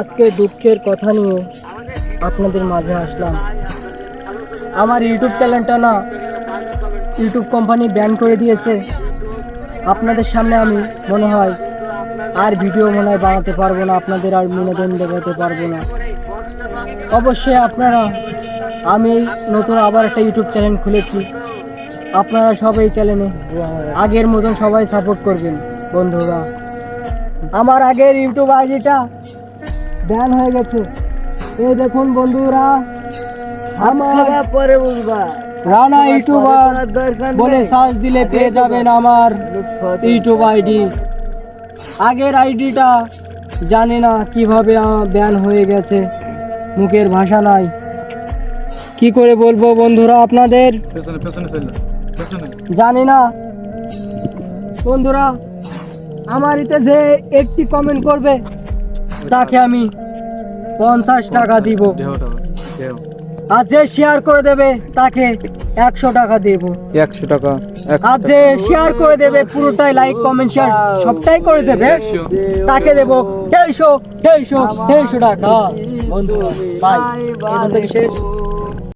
আজকে দুঃখের কথা নিয়ে আপনাদের মাঝে আসলাম। আমার ইউটিউব চ্যানেলটা না, ইউটিউব কোম্পানি ব্যান করে দিয়েছে। আপনাদের সামনে আমি, মনে হয়, আর ভিডিও মনে হয় বানাতে পারব না, আপনাদের আর বিনোদন দেখাতে পারব না। অবশ্যই আপনারা, আমি নতুন আবার একটা ইউটিউব চ্যানেল খুলেছি। আপনারা সবাই চ্যানেলে আগের মতন সবাই সাপোর্ট করবেন, বন্ধুরা। আমার আগের ইউটিউব আইডিটা ব্যান হয়ে গেছে। এই দেখুন বন্ধুরা আমার পরে বুঝবা। রানা ইউটিউবার বলে সার্চ দিলে পেয়ে যাবেন আমার ইউটিউব আইডি। আগের আইডিটা জানি না কীভাবে ব্যান হয়ে গেছে। মুখের ভাষা নাই। কি করে বলব বন্ধুরা আপনাদের? জানি না। বন্ধুরা আমার ইতে যে একটি কমেন্ট করবে তাকে আমি পঞ্চাশ টাকা দিব। আর যে শেয়ার করে দেবে তাকে একশো টাকা দেব। একশো টাকা আর যে শেয়ার করে দেবে পুরোটাই লাইক কমেন্ট শেয়ার সবটাই করে দেবে তাকে দেব দেড়শো দেড়শো দেড়শো টাকা। বন্ধু বাই শেষ।